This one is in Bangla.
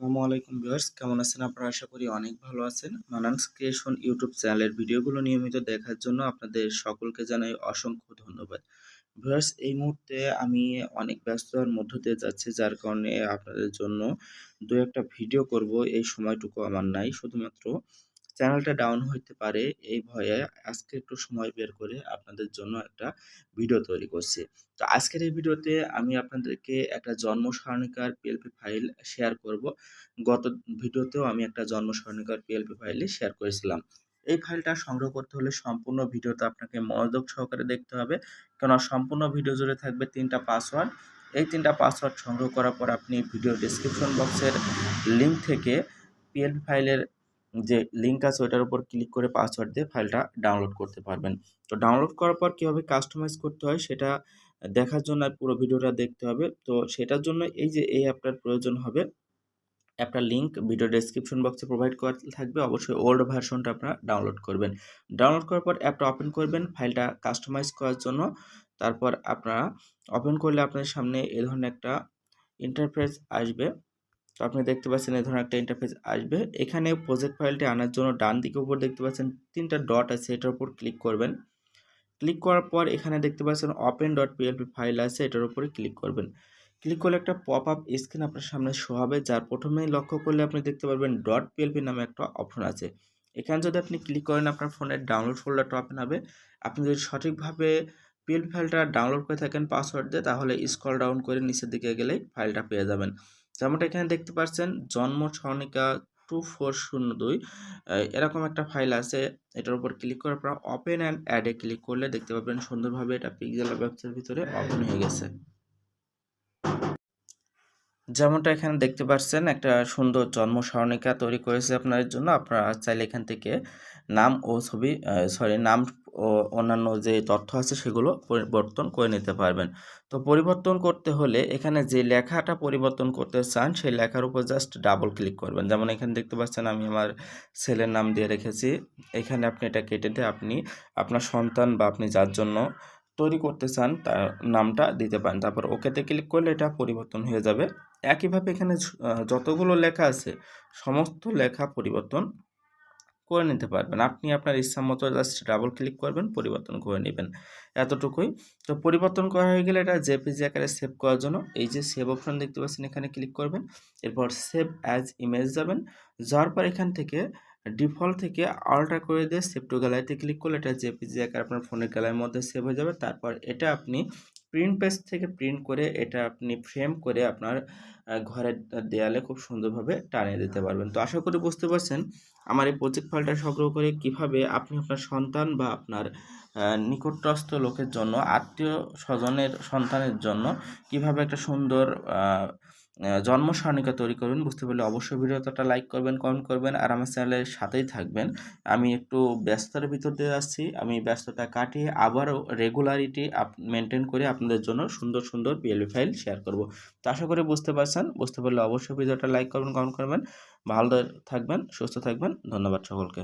আসসালামু আলাইকুম ভিউয়ার্স, কেমন আছেন আপনারা? আশা করি অনেক ভালো আছেন। মানান্স ক্রিয়েশন ইউটিউব চ্যানেলের ভিডিওগুলো নিয়মিত দেখার জন্য আপনাদের সকলকে জানাই অসংখ্য ধন্যবাদ। ভিউয়ার্স, এই মুহূর্তে আমি অনেক ব্যস্ততার মধ্য দিয়ে যাচ্ছি, যার কারণে আপনাদের জন্য দু একটা ভিডিও করব। এই সময়টুকু আমার নাই, শুধুমাত্র চ্যানেলটা ডাউন হইতে পারে, এই ভয়ে আজকে একটু সময় বের করে আপনাদের জন্য একটা ভিডিও তৈরি করছি। তো আজকের এই ভিডিওতে আমি আপনাদেরকে একটা জন্ম সারণিকার পিএলপি ফাইল শেয়ার করব। গত ভিডিওতেও আমি একটা জন্ম সারণিকার পিএলপি ফাইলে শেয়ার করেছিলাম। এই ফাইলটা সংগ্রহ করতে হলে সম্পূর্ণ ভিডিওতে আপনাকে মনোযোগ সহকারে দেখতে হবে। কেননা সম্পূর্ণ ভিডিও জুড়ে থাকবে তিনটা পাসওয়ার্ড এই তিনটা পাসওয়ার্ড সংগ্রহ করার পর আপনি ভিডিও ডিসক্রিপশন বক্সের লিঙ্ক থেকে পিএলপি ফাইলের যে লিঙ্ক আছে ওইটার উপর ক্লিক করে পাসওয়ার্ড দিয়ে ফাইলটা ডাউনলোড করতে পারবেন। তো ডাউনলোড করার পর কীভাবে কাস্টমাইজ করতে হয় সেটা দেখার জন্য আর পুরো ভিডিওটা দেখতে হবে। তো সেটার জন্য এই যে এই অ্যাপটার প্রয়োজন হবে, অ্যাপটার লিঙ্ক ভিডিও ডেসক্রিপশন বক্সে প্রোভাইড করা থাকবে। অবশ্যই ওল্ড ভার্সনটা আপনারা ডাউনলোড করবেন। ডাউনলোড করার পর অ্যাপটা ওপেন করবেন ফাইলটা কাস্টমাইজ করার জন্য। তারপর আপনারা ওপেন করলে আপনার সামনে এ ধরনের একটা ইন্টারফেস আসবে। তো আপনি দেখতে পাচ্ছেন এই ধরনের একটা ইন্টারফেস আসবে। এখানে প্রজেক্ট ফাইলটি আনার জন্য ডান দিকে উপর দেখতে পাচ্ছেন তিনটা ডট আছে, এটার উপর ক্লিক করবেন। ক্লিক করার পর এখানে দেখতে পাচ্ছেন ওপেন ডট পিএলপি ফাইল আছে, এটার উপরে ক্লিক করবেন। ক্লিক করলে একটা পপ আপ স্ক্রিন আপনার সামনে শো হবে, যার প্রথমেই লক্ষ্য করলে আপনি দেখতে পারবেন. ডট পিএলপি নামে একটা অপশন আছে। এখানে যদি আপনি ক্লিক করেন, আপনার ফোনের ডাউনলোড ফোল্ডারটা ওপেন হবে। আপনি যদি সঠিকভাবে পিএলপি ফাইলটা ডাউনলোড করে থাকেন পাসওয়ার্ড দিয়ে, তাহলে স্ক্রল ডাউন করে নিচের দিকে গেলেই ফাইলটা পেয়ে যাবেন। যেমনটা এখানে দেখতে পাচ্ছেন জন্ম সরণিকা টু ফোর শূন্য দুই এরকম একটা ফাইল আছে। এটার উপর ক্লিক করার পর ওপেন অ্যান্ড অ্যাডে ক্লিক করলে দেখতে পাবেন সুন্দরভাবে এটা পিকজেল ওয়েবসাইটের ভিতরে ওপেন হয়ে গেছে। যেমনটা এখানে দেখতে পাচ্ছেন একটা সুন্দর জন্ম সরণিকা তৈরি করেছে আপনাদের জন্য। আপনারা চাইলে এখান থেকে নাম ও ছবি সরি নাম ও অন্যান্য যে তথ্য আছে সেগুলো পরিবর্তন করে নিতে পারবেন। তো পরিবর্তন করতে হলে এখানে যে লেখাটা পরিবর্তন করতে চান, সেই লেখার উপর জাস্ট ডাবল ক্লিক করবেন। যেমন এখানে দেখতে পাচ্ছেন আমি আমার ছেলের নাম দিয়ে রেখেছি। এখানে আপনি এটা কেটে দিয়ে আপনি আপনার সন্তান বা আপনি যার জন্য তৈরি করতে চান, তার নামটা দিতে পারেন। তারপর ওকেতে ক্লিক করলে এটা পরিবর্তন হয়ে যাবে। একইভাবে এখানে যতগুলো লেখা আছে, সমস্ত লেখা পরিবর্তন করে নিতে পারবেন। আপনি আপনার ইচ্ছা মতো জাস্ট ডাবল ক্লিক করবেন, পরিবর্তন করে নেবেন। এতটুকুই। তো পরিবর্তন করা হয়ে গেলে এটা জেপিজি আকারে সেভ করার জন্য এই যে সেভ অপশন দেখতে পাচ্ছেন, এখানে ক্লিক করবেন। এরপর সেভ অ্যাজ ইমেজ যাবেন। যাওয়ার পর এখান থেকে ডিফল্ট থেকে আল্ট্রা করে দিয়ে সেভ টু গ্যালারিতে ক্লিক করলে এটা জেপিজি আকার আপনার ফোনের গ্যালারির মধ্যে সেভ হয়ে যাবে। তারপর এটা আপনি প্রিন্ট পেজ থেকে প্রিন্ট করে এটা আপনি ফ্রেম করে আপনার ঘরের দেয়ালে খুব সুন্দরভাবে টানিয়ে দিতে পারবেন। তো আশা করি বুঝতে পারছেন আমার এই প্রজেক্ট ফাইলটা সংগ্রহ করে কীভাবে আপনি আপনার সন্তান বা আপনার নিকটস্থ লোকের জন্য আত্মীয় স্বজনের সন্তানের জন্য কীভাবে একটা সুন্দর জন্ম সারণিকা তৈরি করবেন, বুঝতে পারলে অবশ্যই ভিডিওটা লাইক করবেন কমেন্ট করবেন, আর আমার চ্যানেলের সাথেই থাকবেন। আমি একটু ব্যস্ততার ভিতর দিয়ে যাচ্ছি, আমি ব্যস্ততা কাটিয়ে আবারও রেগুলারিটি আপ মেনটেন করে আপনাদের জন্য সুন্দর সুন্দর পিএলবি ফাইল শেয়ার করব। তো আশা করি বুঝতে পারছেন, বুঝতে পারলে অবশ্যই ভিডিওটা লাইক করবেন কমেন্ট করবেন, ভালো থাকবেন, সুস্থ থাকবেন, ধন্যবাদ সকলকে।